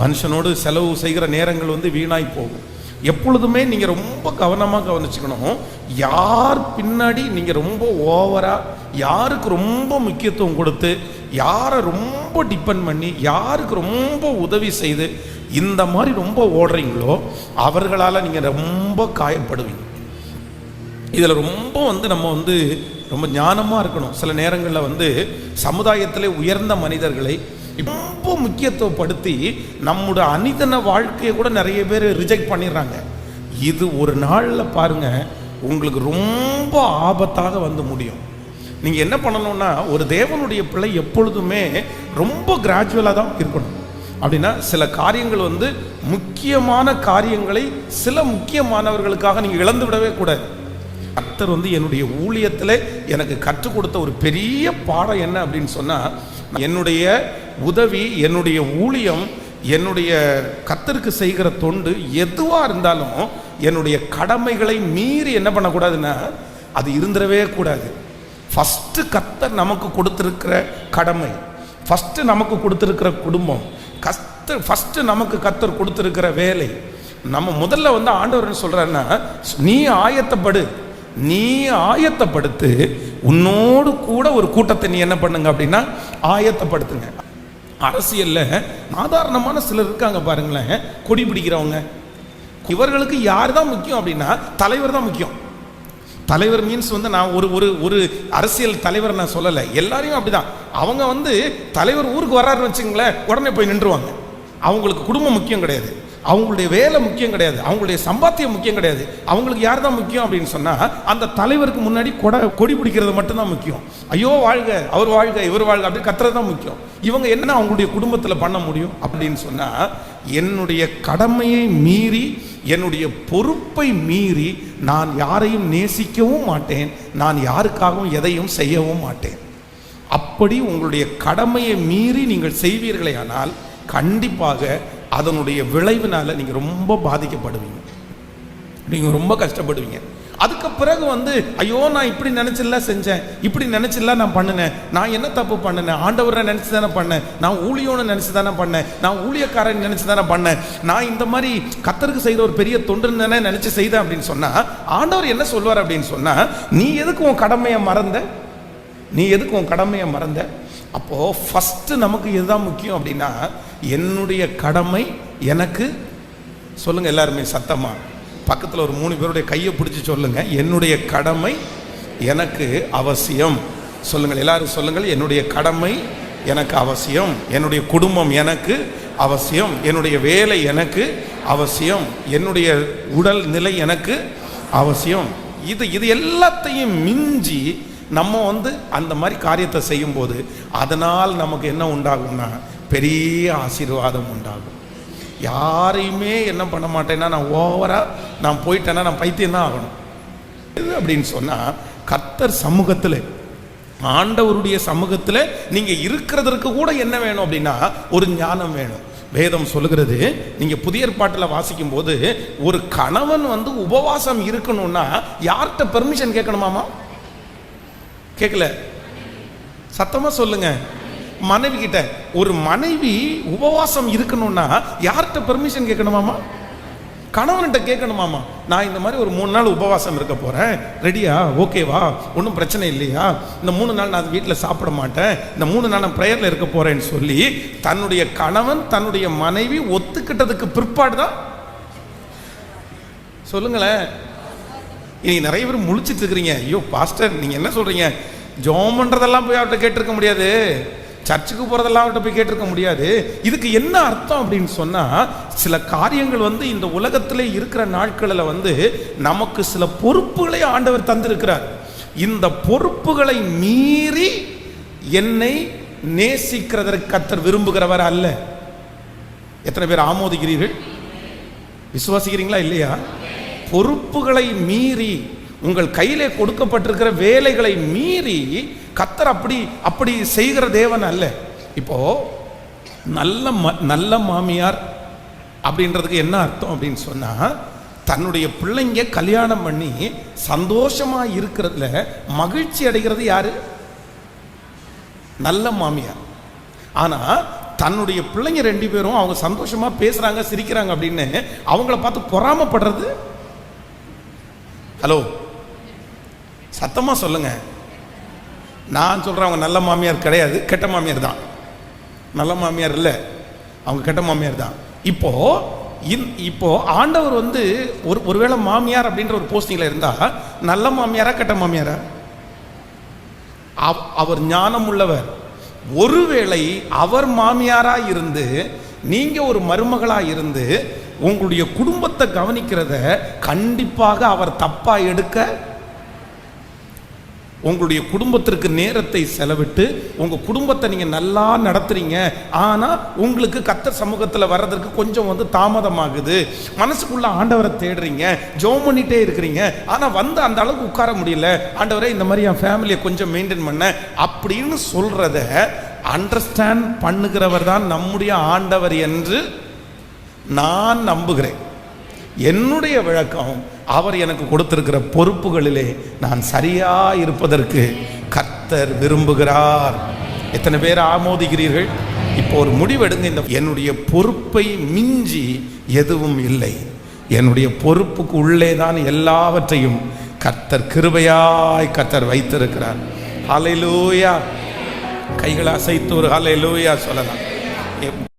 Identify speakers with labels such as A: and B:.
A: மனுஷனோடு செலவு செய்கிற நேரங்கள் வந்து வீணாய் போகும். எப்பொழுதுமே நீங்கள் ரொம்ப கவனமாக கவனிச்சுக்கணும். யார் பின்னாடி நீங்கள் ரொம்ப ஓவராக யாருக்கு ரொம்ப முக்கியத்துவம் கொடுத்து யாரை ரொம்ப டிபெண்ட் பண்ணி யாருக்கு ரொம்ப உதவி செய்து இந்த மாதிரி ரொம்ப ஓடுறீங்களோ அவர்களால் நீங்கள் ரொம்ப காயப்படுவீங்க. இதில் ரொம்ப வந்து நம்ம வந்து ரொம்ப ஞானமாக இருக்கணும். சில நேரங்களில் வந்து சமுதாயத்திலே உயர்ந்த மனிதர்களை ரொம்ப முக்கியத்துவப்படுத்தி நம்முடைய அனிதன வாழ்க்கையை கூட நிறைய பேர் ரிஜெக்ட் பண்ணிடுறாங்க. இது ஒரு நாளில் பாருங்கள் உங்களுக்கு ரொம்ப ஆபத்தாக வந்து முடியும். நீங்கள் என்ன பண்ணணும்னா ஒரு தேவனுடைய பிள்ளை எப்பொழுதுமே ரொம்ப கிராஜுவலாக தான் இருக்கணும். அப்படின்னா சில காரியங்கள் வந்து முக்கியமான காரியங்களை சில முக்கியமானவர்களுக்காக நீங்கள் இழந்து விடவே கூடாது. கர்த்தர் வந்து என்னுடைய ஊழியத்தில் எனக்கு கற்றுக் கொடுத்த ஒரு பெரிய பாடம் என்ன அப்படின்னு சொன்னால் என்னுடைய உதவி என்னுடைய ஊழியம் என்னுடைய கத்தருக்கு செய்கிற தொண்டு எதுவாக இருந்தாலும் என்னுடைய கடமைகளை மீறி என்ன பண்ணக்கூடாதுன்னா அது இருந்துடவே கூடாது. ஃபஸ்ட்டு கத்தர் நமக்கு கொடுத்துருக்கிற கடமை ஃபஸ்ட்டு நமக்கு கொடுத்துருக்கிற குடும்பம் கஸ்த ஃபஸ்ட்டு நமக்கு கத்தர் கொடுத்துருக்கிற வேலை. நம்ம முதல்ல வந்து ஆண்டவர் சொல்கிறாருன்னா நீ ஆயத்தப்படு நீ ஆயத்தப்படுத்து உன்னோடு கூட ஒரு கூட்டத்தை நீ என்ன பண்ணுங்க அப்படின்னா ஆயத்தப்படுத்துங்க. அரசியல்ல சாதாரணமான சிலர் இருக்காங்க பாருங்களேன். கொடி பிடிக்கிறவங்க. இவர்களுக்கு யார் தான் முக்கியம் அப்படின்னா தலைவர் தான் முக்கியம். தலைவர் மீன்ஸ் வந்து நான் ஒரு ஒரு ஒரு அரசியல் தலைவர் நான் சொல்லலை. எல்லாரையும் அப்படிதான். அவங்க வந்து தலைவர் ஊருக்கு வர்றாருன்னு வச்சுங்களேன் உடனே போய் நின்றுவாங்க. அவங்களுக்கு குடும்பம் முக்கியம் கிடையாது. அவங்களுடைய வேலை முக்கியம் கிடையாது. அவங்களுடைய சம்பாத்தியம் முக்கியம் கிடையாது. அவங்களுக்கு யார் தான் முக்கியம் அப்படின்னு சொன்னால் அந்த தலைவருக்கு முன்னாடி கொடை கொடி பிடிக்கிறது மட்டும்தான் முக்கியம். ஐயோ வாழ்க அவர் வாழ்க இவர் வாழ்க அப்படி கத்துறது தான் முக்கியம். இவங்க என்ன அவங்களுடைய குடும்பத்தில் பண்ண முடியும் அப்படின்னு சொன்னால் என்னுடைய கடமையை மீறி என்னுடைய பொறுப்பை மீறி நான் யாரையும் நேசிக்கவும் மாட்டேன். நான் யாருக்காகவும் எதையும் செய்யவும் மாட்டேன். அப்படி உங்களுடைய கடமையை மீறி நீங்கள் செய்வீர்களே ஆனால் கண்டிப்பாக அதனுடைய விளைவினால நீங்கள் ரொம்ப பாதிக்கப்படுவீங்க. நீங்கள் ரொம்ப கஷ்டப்படுவீங்க. அதுக்கு பிறகு வந்து ஐயோ நான் இப்படி நினச்சில செஞ்சேன். இப்படி நினச்சில நான் பண்ணினேன். நான் என்ன தப்பு பண்ணினேன் ஆண்டவரை நினச்சி தானே பண்ணேன். நான் ஊழியோன்னு நினச்சி தானே பண்ணேன். நான் ஊழியக்காரன் நினச்சி தானே பண்ணேன். நான் இந்த மாதிரி கத்தருக்கு செய்த ஒரு பெரிய தொண்டுன்னு தானே நினச்சி செய்தேன் அப்படின்னு சொன்னால் ஆண்டவர் என்ன சொல்வார் அப்படின்னு சொன்னால் நீ எதுக்கு உன் கடமையை மறந்த? நீ எதுக்கு உன் கடமையை மறந்த? அப்போது ஃபஸ்ட்டு நமக்கு இதுதான் முக்கியம் அப்படின்னா என்னுடைய கடமை எனக்கு சொல்லுங்கள் எல்லாருமே சத்தமா. பக்கத்தில் ஒரு மூணு பேருடைய கையை பிடிச்சி சொல்லுங்க. என்னுடைய கடமை எனக்கு அவசியம். சொல்லுங்கள் எல்லாரும் சொல்லுங்கள் என்னுடைய கடமை எனக்கு அவசியம். என்னுடைய குடும்பம் எனக்கு அவசியம். என்னுடைய வேலை எனக்கு அவசியம். என்னுடைய உடல் நிலை எனக்கு அவசியம். இது இது எல்லாத்தையும் மிஞ்சி நம்ம வந்து அந்த மாதிரி காரியத்தை செய்யும்போது அதனால் நமக்கு என்ன உண்டாகும்னா பெரிய ஆசீர்வாதம் உண்டாகும். யாரையுமே என்ன பண்ண மாட்டேன்னா நான் ஓவராக நான் போயிட்டேன்னா நான் பைத்தியம் தான் ஆகணும். எது அப்படின்னு சொன்னால் கர்த்தர் சமூகத்தில் ஆண்டவருடைய சமூகத்தில் நீங்கள் இருக்கிறதற்கு கூட என்ன வேணும் அப்படின்னா ஒரு ஞானம் வேணும். வேதம் சொல்லுகிறது நீங்கள் புதிய ஏற்பாட்டில் வாசிக்கும் போது ஒரு கணவன் வந்து உபவாசம் இருக்கணும்னா யார்கிட்ட பெர்மிஷன் கேட்கணுமாமா? கேட்கல. சத்தமாக சொல்லுங்கள் மனைவி கிட்ட ஒரு மனைவி உபவாசம் இருக்கணும்னா யார்கிட்ட பெர்மிஷன் கேட்கணுமாமா? கணவன்கிட்ட கேட்கணுமாமா? நான் இந்த மாதிரி ஒரு மூணு நாள் உபவாசம் இருக்க போகிறேன் ரெடியா? ஓகேவா ஒன்றும் பிரச்சனை இல்லையா? இந்த மூணு நாள் நான் வீட்டில் சாப்பிட மாட்டேன். இந்த மூணு நாள் நான் ப்ரேயரில் இருக்க போகிறேன்னு சொல்லி தன்னுடைய கணவன் தன்னுடைய மனைவி ஒத்துக்கிட்டதுக்கு பிற்பாடு தான். சொல்லுங்களேன். இன்னைக்கு நிறைய பேர் முழிச்சிட்டு இருக்கிறீங்க. ஐயோ பாஸ்டர் நீங்கள் என்ன சொல்கிறீங்க ஜோம் பண்ணுறதெல்லாம் போய் அவர்கிட்ட கேட்டிருக்க முடியாது. சர்ச்சுக்கு போகிறதெல்லாம் அவர்கிட்ட போய் கேட்டிருக்க முடியாது. இதுக்கு என்ன அர்த்தம் அப்படின்னு சொன்னால் சில காரியங்கள் வந்து இந்த உலகத்திலே இருக்கிற நாட்களில் வந்து நமக்கு சில பொறுப்புகளை ஆண்டவர் தந்திருக்கிறார். இந்த பொறுப்புகளை மீறி என்னை நேசிக்கிறதற்கு கத்தர் விரும்புகிறவர் அல்ல. எத்தனை பேர் ஆமோதிக்கிறீர்கள்? விசுவாசிக்கிறீங்களா இல்லையா? பொறுப்புகளை மீறி உங்கள் கையிலே கொடுக்கப்பட்டிருக்கிற வேலைகளை மீறி கத்தர் அப்படி அப்படி செய்கிற தேவன் அல்ல. இப்போ நல்ல ம நல்ல மாமியார் அப்படின்றதுக்கு என்ன அர்த்தம் அப்படின்னு சொன்னா தன்னுடைய பிள்ளைங்க கல்யாணம் பண்ணி சந்தோஷமா இருக்கிறதுல மகிழ்ச்சி அடைகிறது யாரு? நல்ல மாமியார். ஆனா தன்னுடைய பிள்ளைங்க ரெண்டு பேரும் அவங்க சந்தோஷமா பேசுறாங்க சிரிக்கிறாங்க அப்படின்னு அவங்கள பார்த்து பொறாமப்படுறது? ஹலோ. சத்தமா சொல்லுங்க. நான் சொல்கிறேன் அவங்க நல்ல மாமியார் கிடையாது கெட்ட மாமியார் தான். நல்ல மாமியார் இல்லை அவங்க கெட்ட மாமியார் தான். இப்போது இந்- இப்போ ஆண்டவர் வந்து ஒரு ஒருவேளை மாமியார் அப்படின்ற ஒரு போஸ்டிங்கில் இருந்தால் நல்ல மாமியாரா கெட்ட மாமியாரா? அவ- அவர் ஞானம் உள்ளவர். ஒருவேளை அவர் மாமியாராக இருந்து நீங்கள் ஒரு மருமகளாக இருந்து உங்களுடைய குடும்பத்தை கவனிக்கிறத கண்டிப்பாக அவர் தப்பாக எடுக்க உங்களுடைய குடும்பத்திற்கு நேரத்தை செலவிட்டு உங்கள் குடும்பத்தை நீங்கள் நல்லா நடத்துறீங்க. ஆனால் உங்களுக்கு கத்த சமூகத்தில் வர்றதற்கு கொஞ்சம் வந்து தாமதமாகுது. மனசுக்குள்ள ஆண்டவரை தேடுறீங்க. ஜோம் பண்ணிகிட்டே இருக்கிறீங்க. ஆனால் வந்து அந்த அளவுக்கு உட்கார முடியல. ஆண்டவரே இந்த மாதிரி என் ஃபேமிலியை கொஞ்சம் மெயின்டைன் பண்ண அப்படின்னு சொல்கிறத அண்டர்ஸ்டாண்ட் பண்ணுகிறவர் தான் நம்முடைய ஆண்டவர் என்று நான் நம்புகிறேன். என்னுடைய விளக்கம் அவர் எனக்கு கொடுத்திருக்கிற பொறுப்புகளிலே நான் சரியா இருப்பதற்கு கர்த்தர் விரும்புகிறார். எத்தனை பேர் ஆமோதிக்கிறீர்கள்? இப்போ ஒரு முடிவெடுங்க. இந்த என்னுடைய பொறுப்பை மிஞ்சி எதுவும் இல்லை. என்னுடைய பொறுப்புக்கு உள்ளே தான் எல்லாவற்றையும் கர்த்தர் கிருபையாய் கர்த்தர் வைத்திருக்கிறார். ஹalleluya கைகளை அசைத்து ஒரு ஹalleluya சொல்லலாம்.